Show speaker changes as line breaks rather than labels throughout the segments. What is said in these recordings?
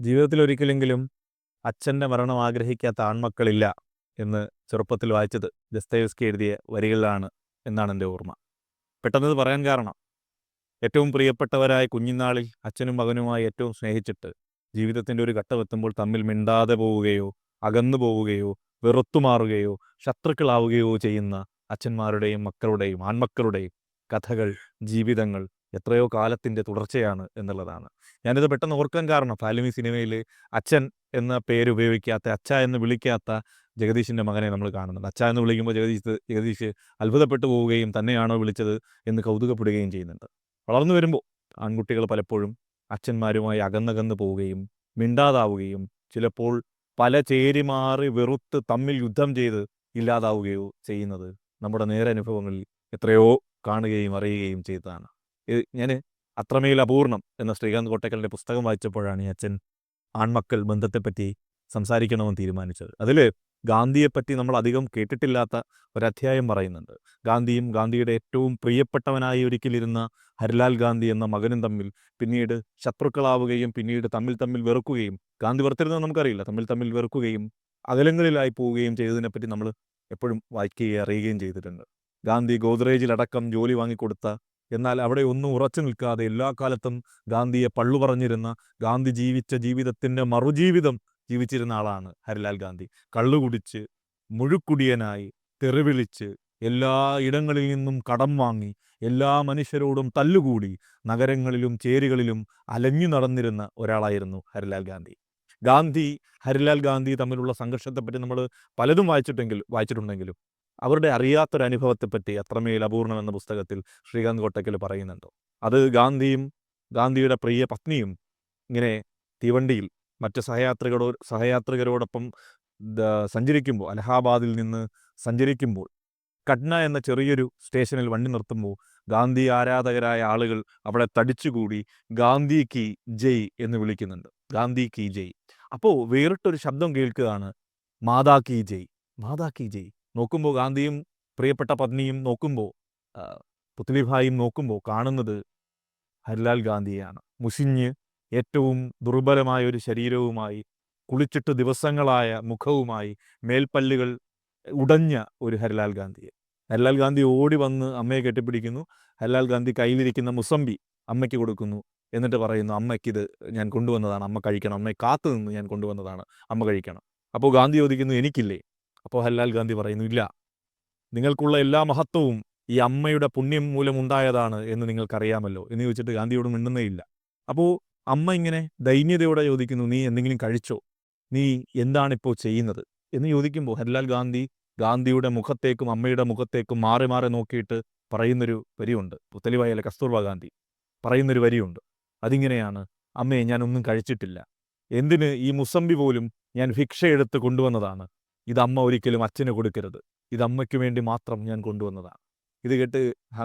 ജീവിതത്തിൽ ഒരിക്കലെങ്കിലും അച്ഛന്റെ മരണം ആഗ്രഹിക്കാത്ത ആൺമക്കളില്ല എന്ന് ചെറുപ്പത്തിൽ വായിച്ചത് ദസ്തയേവ്സ്കി എഴുതിയ വരികളിലാണ് എന്നാണ് എന്റെ ഓർമ്മ. പെട്ടെന്ന് ഇത് പറയാൻ കാരണം ഏറ്റവും പ്രിയപ്പെട്ടവരായ കുഞ്ഞിനാളിൽ അച്ഛനും മകനുമായി ഏറ്റവും സ്നേഹിച്ചിട്ട് ജീവിതത്തിന്റെ ഒരു ഘട്ടമെത്തുമ്പോൾ തമ്മിൽ മിണ്ടാതെ പോവുകയോ അകന്നു പോവുകയോ വെറുത്തുമാറുകയോ ശത്രുക്കളാവുകയോ ചെയ്യുന്ന അച്ഛന്മാരുടെയും മക്കളുടെയും ആൺമക്കളുടെയും കഥകൾ ജീവിതങ്ങൾ എത്രയോ കാലത്തിന്റെ തുടർച്ചയാണ് എന്നുള്ളതാണ്. ഞാനിത് പെട്ടെന്ന് ഓർക്കാൻ കാരണം ഫാലിമി സിനിമയിൽ അച്ഛൻ എന്ന പേര് ഉപയോഗിക്കാത്ത അച്ഛ എന്ന് വിളിക്കാത്ത ജഗദീഷിന്റെ മകനെ നമ്മൾ കാണുന്നുണ്ട്. അച്ഛ എന്ന് വിളിക്കുമ്പോൾ ജഗദീഷ് ജഗദീഷ് അത്ഭുതപ്പെട്ടു പോവുകയും തന്നെയാണോ വിളിച്ചത് എന്ന് കൗതുകപ്പെടുകയും ചെയ്യുന്നുണ്ട്. വളർന്നു വരുമ്പോൾ ആൺകുട്ടികൾ പലപ്പോഴും അച്ഛന്മാരുമായി അകന്നകന്ന് പോവുകയും മിണ്ടാതാവുകയും ചിലപ്പോൾ പല ചേരിമാറി വെറുത്ത് തമ്മിൽ യുദ്ധം ചെയ്ത് ഇല്ലാതാവുകയോ ചെയ്യുന്നത് നമ്മുടെ നേരനുഭവങ്ങളിൽ എത്രയോ കാണുകയും അറിയുകയും ചെയ്തതാണ്. ഞാൻ അത്രമേൽ അപൂർണം എന്ന ശ്രീകാന്ത് കോട്ടക്കലിന്റെ പുസ്തകം വായിച്ചപ്പോഴാണ് ഈ അച്ഛൻ ആൺമക്കൾ ബന്ധത്തെപ്പറ്റി സംസാരിക്കണമെന്ന് തീരുമാനിച്ചത്. അതിൽ ഗാന്ധിയെപ്പറ്റി നമ്മൾ അധികം കേട്ടിട്ടില്ലാത്ത ഒരധ്യായം പറയുന്നുണ്ട്. ഗാന്ധിയും ഗാന്ധിയുടെ ഏറ്റവും പ്രിയപ്പെട്ടവനായി ഒരിക്കലിരുന്ന ഹരിലാൽ ഗാന്ധി എന്ന മകനും തമ്മിൽ പിന്നീട് ശത്രുക്കളാവുകയും പിന്നീട് തമ്മിൽ തമ്മിൽ വെറുക്കുകയും ഗാന്ധി വെറുത്തിരുന്നത് നമുക്കറിയില്ല. തമ്മിൽ തമ്മിൽ വെറുക്കുകയും അകലങ്ങളിലായി പോവുകയും ചെയ്തതിനെപ്പറ്റി നമ്മൾ എപ്പോഴും വായിക്കുകയും അറിയുകയും ചെയ്തിട്ടുണ്ട്. ഗാന്ധി ഗോദ്രേജിലടക്കം ജോലി വാങ്ങിക്കൊടുത്ത എന്നാൽ അവിടെ ഒന്നും ഉറച്ചു നിൽക്കാതെ എല്ലാ കാലത്തും ഗാന്ധിയെ പള്ളു പറഞ്ഞിരുന്ന ഗാന്ധി ജീവിച്ച ജീവിതത്തിന്റെ മറുജീവിതം ജീവിച്ചിരുന്ന ആളാണ് ഹരിലാൽ ഗാന്ധി. കള്ളുകുടിച്ച് മുഴുക്കുടിയനായി തെറിവിളിച്ച് എല്ലാ ഇടങ്ങളിൽ നിന്നും കടം വാങ്ങി എല്ലാ മനുഷ്യരോടും തല്ലുകൂടി നഗരങ്ങളിലും ചേരികളിലും അലഞ്ഞു നടന്നിരുന്ന ഒരാളായിരുന്നു ഹരിലാൽ ഗാന്ധി. ഗാന്ധി ഹരിലാൽ ഗാന്ധി തമ്മിലുള്ള സംഘർഷത്തെപ്പറ്റി നമ്മൾ പലതും വായിച്ചിട്ടെങ്കിൽ വായിച്ചിട്ടുണ്ടെങ്കിലും അവരുടെ അറിയാത്തൊരു അനുഭവത്തെപ്പറ്റി അത്രമേൽ അപൂർണം എന്ന പുസ്തകത്തിൽ ശ്രീകാന്ത് കോട്ടക്കൽ പറയുന്നുണ്ട്. അത് ഗാന്ധിയും ഗാന്ധിയുടെ പ്രിയ പത്നിയും ഇങ്ങനെ തീവണ്ടിയിൽ മറ്റ് സഹയാത്രികരോ സഹയാത്രികരോടൊപ്പം സഞ്ചരിക്കുമ്പോൾ അലഹാബാദിൽ നിന്ന് സഞ്ചരിക്കുമ്പോൾ കട്ന എന്ന ചെറിയൊരു സ്റ്റേഷനിൽ വണ്ടി നിർത്തുമ്പോൾ ഗാന്ധി ആരാധകരായ ആളുകൾ അവിടെ തടിച്ചുകൂടി ഗാന്ധി കി ജയ് എന്ന് വിളിക്കുന്നുണ്ട്. ഗാന്ധി കി ജയ്. അപ്പോൾ വേറിട്ടൊരു ശബ്ദം കേൾക്കുകയാണ് മാതാ കി ജയ്. മാതാ കി ജയ്. നോക്കുമ്പോൾ ഗാന്ധിയും പ്രിയപ്പെട്ട പത്നിയും നോക്കുമ്പോൾ പുത്ലിഭായും നോക്കുമ്പോൾ കാണുന്നത് ഹരിലാൽ ഗാന്ധിയാണ്. മുസിഞ്ഞ് ഏറ്റവും ദുർബലമായ ഒരു ശരീരവുമായി കുളിച്ചിട്ട് ദിവസങ്ങളായ മുഖവുമായി മേൽപ്പല്ലുകൾ ഉടഞ്ഞ ഒരു ഹരിലാൽ ഗാന്ധിയെ. ഹരിലാൽ ഗാന്ധി ഓടി വന്ന് അമ്മയെ കെട്ടിപ്പിടിക്കുന്നു. ഹരിലാൽ ഗാന്ധി കയ്യിലിരിക്കുന്ന മുസമ്പി അമ്മയ്ക്ക് കൊടുക്കുന്നു. എന്നിട്ട് പറയുന്നു അമ്മയ്ക്കിത് ഞാൻ കൊണ്ടുവന്നതാണ്. അമ്മ കഴിക്കണം. അമ്മയെ കാത്തു നിന്ന് ഞാൻ കൊണ്ടുവന്നതാണ്. അമ്മ കഴിക്കണം. അപ്പോൾ ഗാന്ധി ചോദിക്കുന്നു എനിക്കില്ലേ? അപ്പോൾ ഹല്ലാൽ ഗാന്ധി പറയുന്നു ഇല്ല. നിങ്ങൾക്കുള്ള എല്ലാ മഹത്വവും ഈ അമ്മയുടെ പുണ്യം മൂലം ഉണ്ടായതാണ് എന്ന് നിങ്ങൾക്കറിയാമല്ലോ. എന്ന് ചോദിച്ചിട്ട് ഗാന്ധിയോട് മിണ്ടുന്നേ ഇല്ല അപ്പോൾ അമ്മ ഇങ്ങനെ ദൈന്യതയോടെ ചോദിക്കുന്നു നീ എന്തെങ്കിലും കഴിച്ചോ? നീ എന്താണിപ്പോൾ ചെയ്യുന്നത്? എന്ന് ചോദിക്കുമ്പോൾ ഹരിലാൽ ഗാന്ധി ഗാന്ധിയുടെ മുഖത്തേക്കും അമ്മയുടെ മുഖത്തേക്കും മാറി മാറി നോക്കിയിട്ട് പറയുന്നൊരു വരിയുണ്ട്. പുത്തലിവായാലെ കസ്തൂർബ ഗാന്ധി പറയുന്നൊരു വരിയുണ്ട്. അതിങ്ങനെയാണ്. അമ്മയെ ഞാനൊന്നും കഴിച്ചിട്ടില്ല. എന്തിന് ഈ മുസമ്പി പോലും ഞാൻ ഭിക്ഷ എടുത്ത് കൊണ്ടുവന്നതാണ്? ഇത് അമ്മ ഒരിക്കലും അച്ഛന് കൊടുക്കരുത്. ഇത് അമ്മയ്ക്ക് വേണ്ടി മാത്രം ഞാൻ കൊണ്ടുവന്നതാണ്. ഇത് കേട്ട്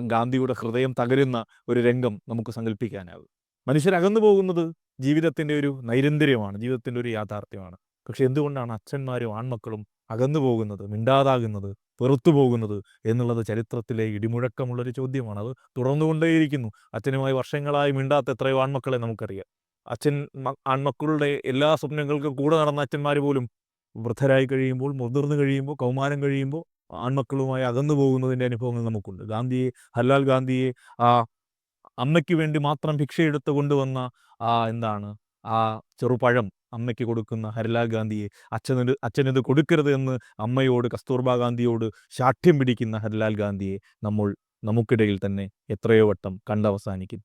ഗാന്ധിയുടെ ഹൃദയം തകരുന്ന ഒരു രംഗം നമുക്ക് സങ്കല്പിക്കാനാവും മനുഷ്യരകന്നു പോകുന്നത് ജീവിതത്തിന്റെ ഒരു നൈരന്തര്യമാണ് ജീവിതത്തിന്റെ ഒരു യാഥാർത്ഥ്യമാണ്. പക്ഷെ എന്തുകൊണ്ടാണ് അച്ഛന്മാരും ആൺമക്കളും അകന്നു പോകുന്നത് മിണ്ടാതാകുന്നത് വെറുത്തു പോകുന്നത് എന്നുള്ളത് ചരിത്രത്തിലെ ഇടിമുഴക്കമുള്ളൊരു ചോദ്യമാണ്. അത് തുടർന്നുകൊണ്ടേയിരിക്കുന്നു. അച്ഛനുമായി വർഷങ്ങളായി മിണ്ടാത്ത എത്രയോ ആൺമക്കളെ നമുക്കറിയാം. അച്ഛൻ ആൺമക്കളുടെ എല്ലാ സ്വപ്നങ്ങൾക്കും കൂടെ നടന്ന അച്ഛന്മാർ പോലും വൃദ്ധരായി കഴിയുമ്പോൾ മുതിർന്നു കഴിയുമ്പോൾ കൗമാരം കഴിയുമ്പോൾ ആൺമക്കളുമായി അകന്നു പോകുന്നതിന്റെ അനുഭവങ്ങൾ നമുക്കുണ്ട്. ഗാന്ധിയെ ഹല്ലാൽ ഗാന്ധിയെ ആ അമ്മയ്ക്ക് വേണ്ടി മാത്രം ഭിക്ഷയെടുത്ത് കൊണ്ടുവന്ന ആ എന്താണ് ആ ചെറുപഴം അമ്മയ്ക്ക് കൊടുക്കുന്ന ഹരിലാൽ ഗാന്ധിയെ അച്ഛനത് അച്ഛനത് കൊടുക്കരുത് എന്ന് അമ്മയോട് കസ്തൂർബ ഗാന്ധിയോട് ശാഠ്യം പിടിക്കുന്ന ഹരിലാൽ ഗാന്ധിയെ നമ്മൾ നമുക്കിടയിൽ തന്നെ എത്രയോ വട്ടം കണ്ടവസാനിക്കും